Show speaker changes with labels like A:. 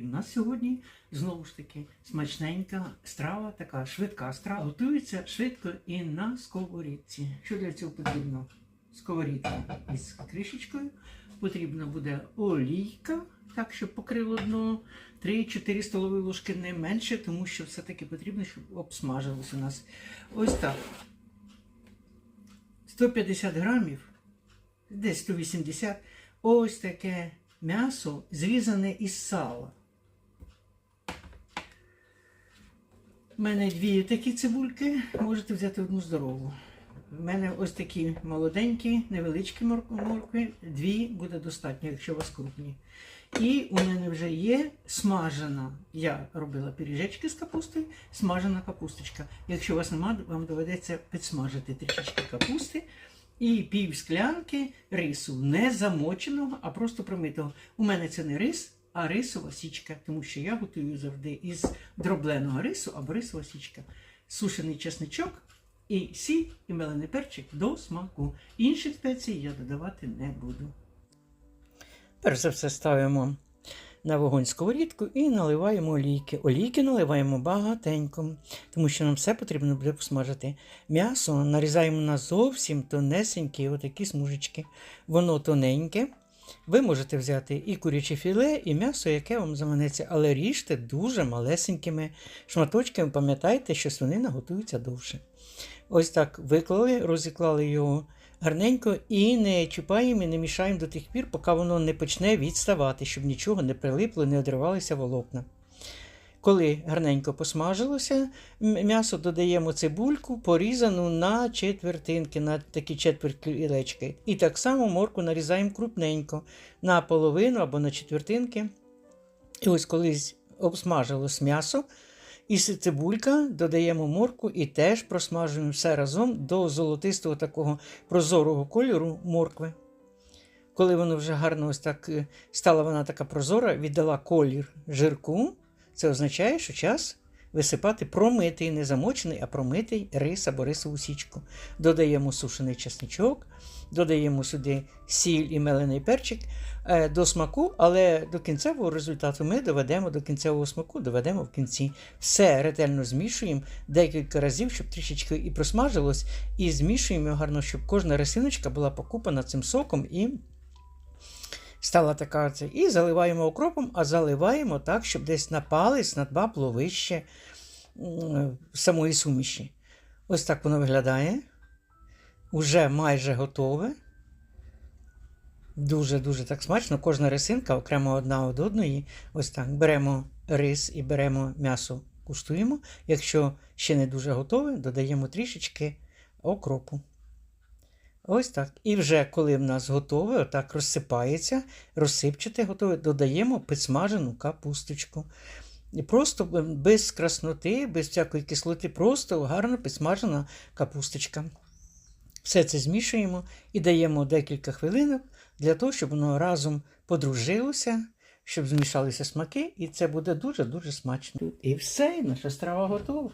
A: І в нас сьогодні знову ж таки смачненька страва, така швидка страва. Готується швидко і на сковорідці. Що для цього потрібно? Сковорідка із кришечкою. Потрібна буде олійка, так, щоб покрило дно. 3-4 столові ложки не менше, тому що все-таки потрібно, щоб обсмажилось у нас. Ось так. 150 грамів, десь 180. Ось таке м'ясо зрізане із сала. У мене дві такі цибульки, можете взяти одну здорову. У мене ось такі молоденькі, невеличкі морк- моркви, дві буде достатньо, якщо у вас крупні. І у мене вже є смажена. Я робила пиріжечки з капусти, смажена капусточка. Якщо у вас немає, вам доведеться підсмажити трішечки капусти і пів склянки рису, не замоченого, а просто промитого. У мене це не рис, а рисова січка, тому що я готую завжди із дробленого рису або рисова січка. Сушений чесничок і сіль, і мелений перчик до смаку. Інших спецій я додавати не буду. Перш за все ставимо на вогонь сковорідку і наливаємо олійки. Олійки наливаємо багатенько, тому що нам все потрібно буде посмажити. М'ясо нарізаємо на зовсім тонесенькі отакі смужечки. Воно тоненьке. Ви можете взяти і куряче філе, і м'ясо, яке вам заманеться, але ріжте дуже малесенькими шматочками. Пам'ятайте, що свинина готується довше. Ось так виклали, розіклали його гарненько і не чіпаємо і не мішаємо до тих пір, поки воно не почне відставати, щоб нічого не прилипло, не одривалися волокна. Коли гарненько посмажилося, м'ясо додаємо цибульку, порізану на четвертинки, на такі четверть кілечки. І так само морку нарізаємо крупненько на половину або на четвертинки. І ось колись обсмажилось м'ясо, і цибулька додаємо морку і теж просмажуємо все разом до золотистого такого прозорого кольору моркви. Коли воно вже гарно ось так е, стала вона така прозора, віддала колір жирку, це означає, що час висипати промитий, не замочений, а промитий рис або рисову січку. Додаємо сушений чесничок, додаємо сюди сіль і мелений перчик е, до смаку, але до кінцевого результату ми доведемо до кінцевого смаку, доведемо в кінці. Все ретельно змішуємо декілька разів, щоб трішечки і просмажилось, і змішуємо його гарно, щоб кожна рисиночка була покупана цим соком і стала така. це. І заливаємо окропом, а заливаємо так, щоб десь на палець, на два було вище самої суміші. Ось так воно виглядає. Уже майже готове. Дуже-дуже так смачно. Кожна рисинка окремо одна від одної. Ось так. Беремо рис і беремо м'ясо, куштуємо. Якщо ще не дуже готове, додаємо трішечки окропу. Ось так. І вже коли в нас готове, отак розсипається, розсипчате готове, додаємо підсмажену капусточку. Просто без красноти, без всякої кислоти, просто гарно підсмажена капусточка. Все це змішуємо і даємо декілька хвилинок для того, щоб воно разом подружилося, щоб змішалися смаки, і це буде дуже-дуже смачно. І все, наша страва готова.